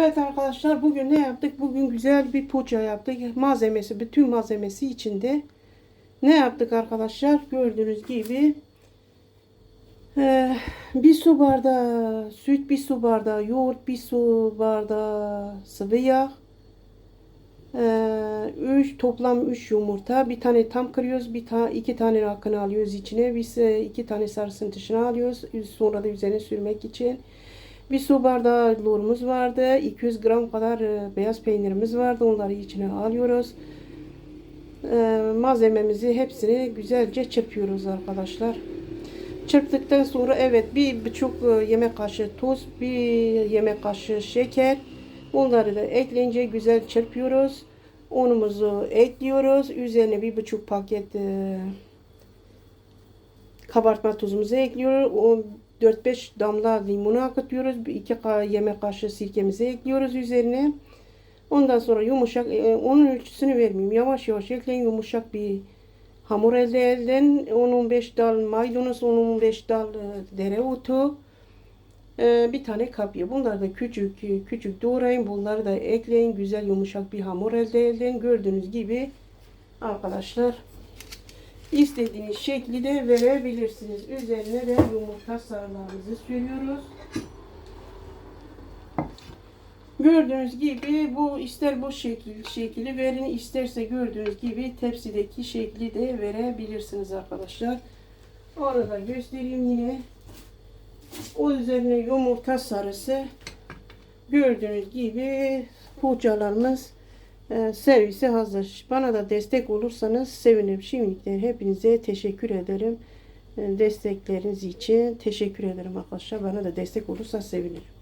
Evet arkadaşlar bugün ne yaptık? Bugün güzel bir poğaça yaptık. Malzemesi, bütün malzemesi içinde. Ne yaptık arkadaşlar? Gördüğünüz gibi eee, bir su bardağı süt, bir su bardağı yoğurt, bir su bardağı sıvı yağ, eee, üç, toplam 3 yumurta, bir tane tam kırıyoruz, bir ta, iki tane rakını alıyoruz içine, biz e, iki tane sarısını dışına alıyoruz, sonra da üzerine sürmek için. Bir su bardağı lorumuz vardı. 200 gram kadar e, beyaz peynirimiz vardı. Onları içine alıyoruz. E, malzememizi hepsini güzelce çırpıyoruz arkadaşlar. Çırptıktan sonra evet bir buçuk e, yemek kaşığı tuz, bir yemek kaşığı şeker. Bunları da ekleyince güzel çırpıyoruz. Unumuzu ekliyoruz. Üzerine bir buçuk paket kabartma tuzumuzu ekliyoruz. O 4-5 damla limonu akıtıyoruz. 2 yemek kaşığı sirkemizi ekliyoruz üzerine. Ondan sonra yumuşak, e, onun ölçüsünü vermeyeyim. Yavaş yavaş ekleyin yumuşak bir hamur elde edin. 10-15 dal maydanoz, 10-15 dal e, dereotu. E, bir tane kapya. Bunları da küçük küçük doğrayın. Bunları da ekleyin. Güzel yumuşak bir hamur elde edin. Gördüğünüz gibi arkadaşlar İstediğiniz şekli de verebilirsiniz. Üzerine de yumurta sarılarımızı sürüyoruz. Gördüğünüz gibi bu ister bu şekil şekli verin isterse gördüğünüz gibi tepsideki şekli de verebilirsiniz arkadaşlar. Onu da göstereyim yine. O üzerine yumurta sarısı gördüğünüz gibi poğaçalarımız e, servise hazır. Bana da destek olursanız sevinirim. Şimdilikten hepinize teşekkür ederim. E, destekleriniz için teşekkür ederim arkadaşlar. Bana da destek olursa sevinirim.